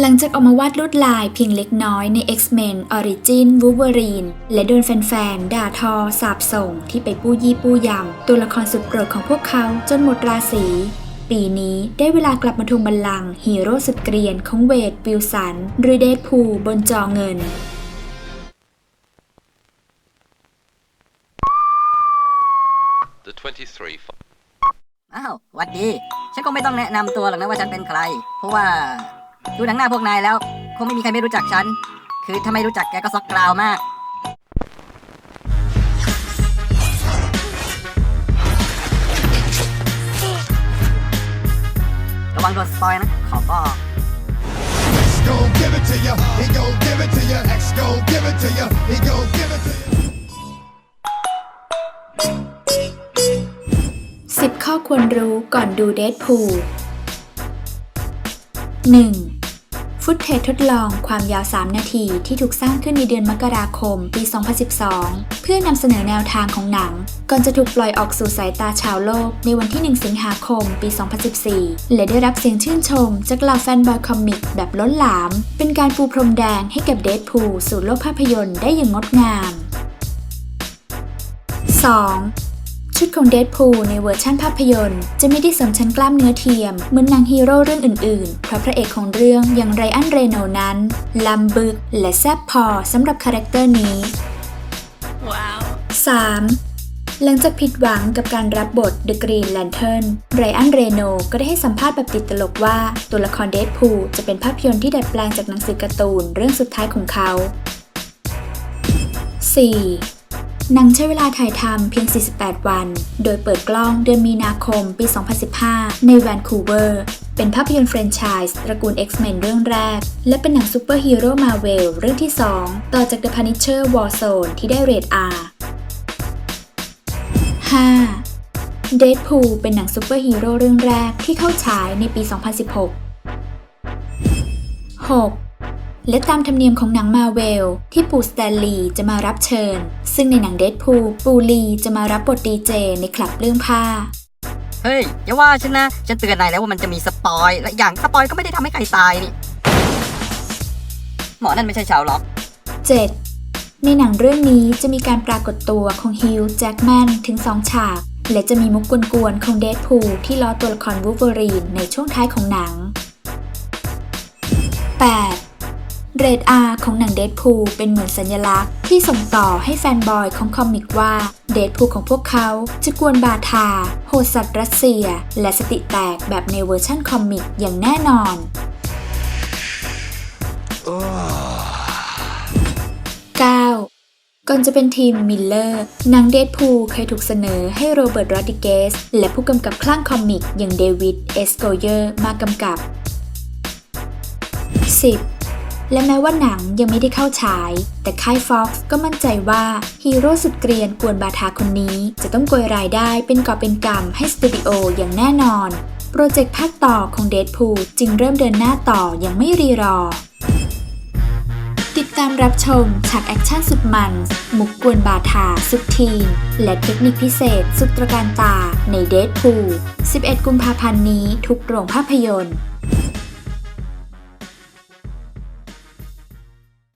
หลังจากออกมาวาดลวดลายเพียงเล็กน้อยใน X-Men Origin Wolverine และโดนแฟนๆ ด่าทอ สาบส่งที่ไปปู้ยี่ปู้ยำ ตัวละครสุดโปรดของพวกเขาจนหมดราศี ปีนี้ได้เวลากลับมาทวงบัลลังก์ฮีโร่สุดเกรียนของเวดวิลสันหรือเดดพูลบนจอเงิน The 23 f- อ้าวหวัดดี ฉันก็ไม่ต้องแนะนำตัวหรอกนะว่าฉันเป็นใคร เพราะว่า ดูหนังหน้าพวกนายแล้ว คงไม่มีใครไม่รู้จักฉัน คือถ้าไม่รู้จักแกก็ซอกกราวมาก ระวังโดนสปอยนะ ขอบอก gon' give it to ya. He gon' give it to ya. X gon' give it to ya. He gon' give it to ya. 10 ข้อควรรู้ก่อนดูเด p พูล 1. ฟุตเทจทดลองความยาว 3 นาทีที่ถูกสร้างขึ้นในเดือนมกราคม ปี 2012 เพื่อนำเสนอแนวทางของหนัง ก่อนจะถูกปล่อยออกสู่สายตาชาวโลกในวันที่ 1 สิงหาคม ปี 2014 และได้รับเสียงชื่นชม จากเหล่าแฟนบอยคอมิกแบบล้นหลาม เป็นการปูพรมแดงให้กับเด p พูลสู่โลกภาพยนตร์ได้อย่างงดงาม 2. ชุดของเด p พูลในเวอร์ชั่นภาพยนตร์ จะไม่ได้เสริมชั้นกล้ามเนื้อเทียม เหมือนหนังฮีโร่เรื่องอื่นๆ เพราะพระเอกของเรื่องอย่างไรอันเรโนลนั้นลำบึกและแซบพอสำหรับคาแรคเตอร์นี้ 3. หลังจากผิดหวังกับการรับบท The Green Lantern ไรอันเรโนก็ได้ให้สัมภาษณ์แบบติดตลกว่า ตัวละครเด p พูลจะเป็นภาพยนตร์ที่ดัดแปลงจากหนังสือการ์ตูนเรื่องสุดท้ายของเขา 4. หนังใช้เวลาถ่ายทำเพียง 48 วัน โดยเปิดกล้องเดือนมีนาคมปี 2015 ในแวนคูเวอร์ เป็นภาพยนตร์แฟรนไชส์ตระกูล X-Men เรื่องแรก และเป็นหนังซูเปอร์ฮีโร่มาเวลเรื่องที่ 2 ต่อจาก The Punisher Warzone ที่ได้เรท R 5. เด p พูลเป็นหนังซูเปอร์ฮีโร่เรื่องแรกที่เข้าฉายในปี 2016 6. และตามธรรมเนียมของหนังมาเวล ที่ปูสแตนลีย์จะมารับเชิญ ซึ่งในหนังเด p พูลปูลีจะมารับบทดีเจในคลับเรื่องผ้า เฮ้ยอย่าว่าฉันนะฉันเตือนนายแล้วว่ามันจะมีสปอยและอย่างสปอยก็ไม่ได้ทำให้ใครตายนี่ หมอนั่นไม่ใช่ชาวล็อก 7. ในหนังเรื่องนี้จะมีการปรากฏตัวของฮิวจ์แจ็กแมนถึง 2 ฉาก และจะมีมุกกวนๆของเด p พูลที่ล้อตัวละครวู l เวอรีนในช่วงท้ายของหนัง รด R ของหนังเด p พูลเป็นเหมือนสัญลักษณ์ที่ส่งต่อให้แฟนบอยของคอมิกว่า เด p พูลของพวกเขาจะกวนบาทา โหดสัตว์รัสเซีย และสติแตกแบบในเวอร์ชั่นคอมิกอย่างแน่นอน 9. ก่อนจะเป็นทีมมิลเลอร์หนังเด p พูลเคยถูกเสนอให้โรเบิร์ตโรดิเกส และผู้กำกับคลั่งคอมิกอย่างเดวิด เอสโกเยอร์มากำกับ 10. และแม้ว่าหนังยังไม่ได้เข้าฉาย แต่ค่าย Fox ก็มั่นใจว่าฮีโร่สุดเกรียนกวนบาทาคนนี้ จะต้องโกยรายได้เป็นกอบเป็นกำให้สตูดิโออย่างแน่นอน โปรเจกต์ภาคต่อของเด p พูลจึงเริ่มเดินหน้าต่ออย่างไม่รีรอ ติดตามรับชมฉากแอคชั่นสุดมันมุกกวนบาทาสุดทีนและเทคนิคพิเศษ สุดตระการตาในเด p พูล11 กุมภาพันธ์นี้ทุกโรงภาพยนตร์